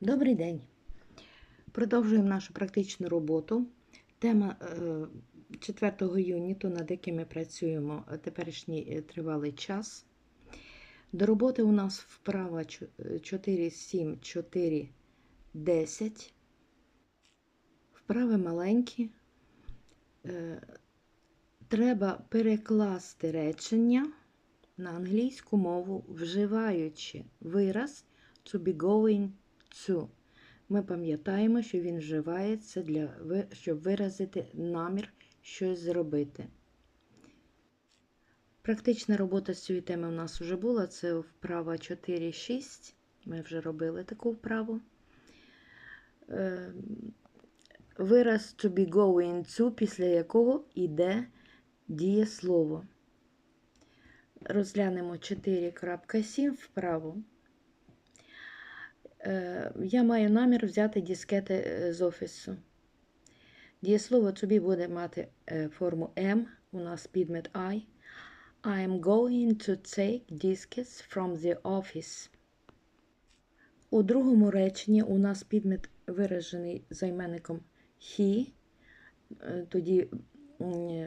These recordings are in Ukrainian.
Добрий день. Продовжуємо нашу практичну роботу. Тема е, 4 юніту, над яким ми працюємо е, теперішній е, тривалий час. До роботи у нас вправа чо- е, 4, 7, 4, 10. Вправи маленькі. Е, Треба перекласти речення на англійську мову, вживаючи вираз to be going to. Ми пам'ятаємо, що він вживається, для, щоб виразити намір щось зробити. Практична робота з цієї теми у нас вже була. Це вправа 4-6. Ми вже робили таку вправу. Е, Вираз to be going to, після якого йде дієслово. Розглянемо 4.7 вправу. Е, Я маю намір взяти дискети е, з офісу. Дієслово to буде мати е, форму am, у нас підмет I. I am going to take disks from the office. У другому реченні у нас підмет виражений займенником he. Тоді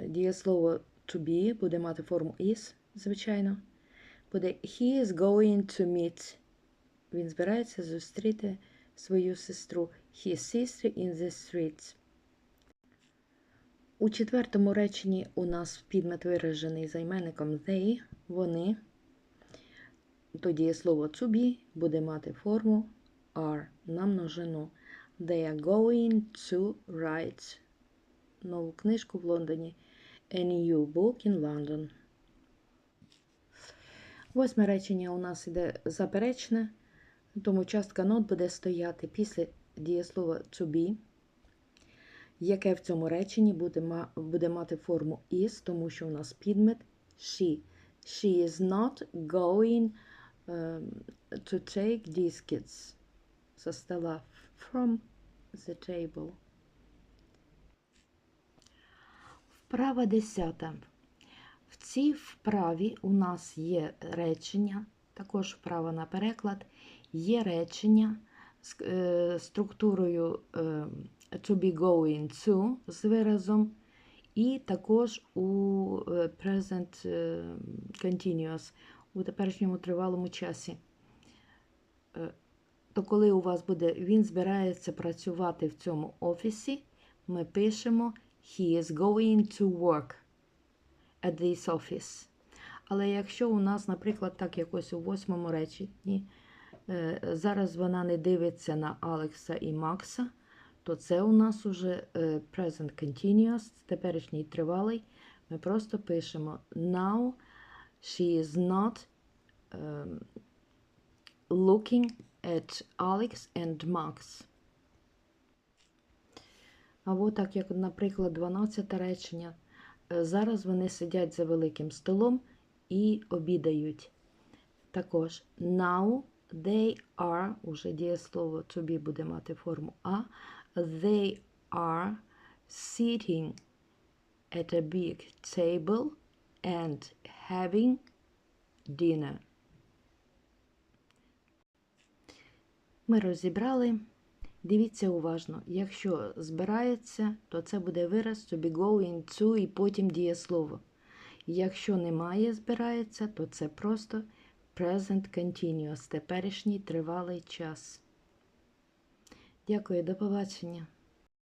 дієслово to be буде мати форму is, звичайно. Буде he is going to meet. Він збирається зустріти свою сестру his sister in the streets. У четвертому реченні у нас підмет виражений займенником they, вони. Тоді слово to be буде мати форму are на множину. They are going to write нову книжку в Лондоні. A new book in London. Восьме речення у нас іде заперечне, тому частка not буде стояти після дієслова to be, яке в цьому реченні буде, буде мати форму is, тому що у нас підмет she. She is not going um, to take these kids со стола from the table. Вправа десята. В цій вправі у нас є речення, також вправа на переклад, є речення з е, структурою е, to be going to з виразом, і також у е, present continuous, у теперішньому тривалому часі. То коли у вас буде, він збирається працювати в цьому офісі, ми пишемо He is going to work at this office. Але якщо у нас, наприклад, так якось у восьмому реченні, зараз вона не дивиться на Алекса і Макса, то це у нас уже е, present continuous, теперішній тривалий. Ми просто пишемо Now she is not um, looking at Alex and Max. Або так, як, наприклад, 12 речення. Е, Зараз вони сидять за великим столом і обідають. Також now they are, уже дієслово to be буде мати форму а. They are sitting at a big table and having dinner. Ми розібрали. Дивіться уважно. Якщо збирається, то це буде вираз to be going to і потім дієслово. Якщо немає збирається, то це просто present continuous, теперішній тривалий час. Дякую, до побачення.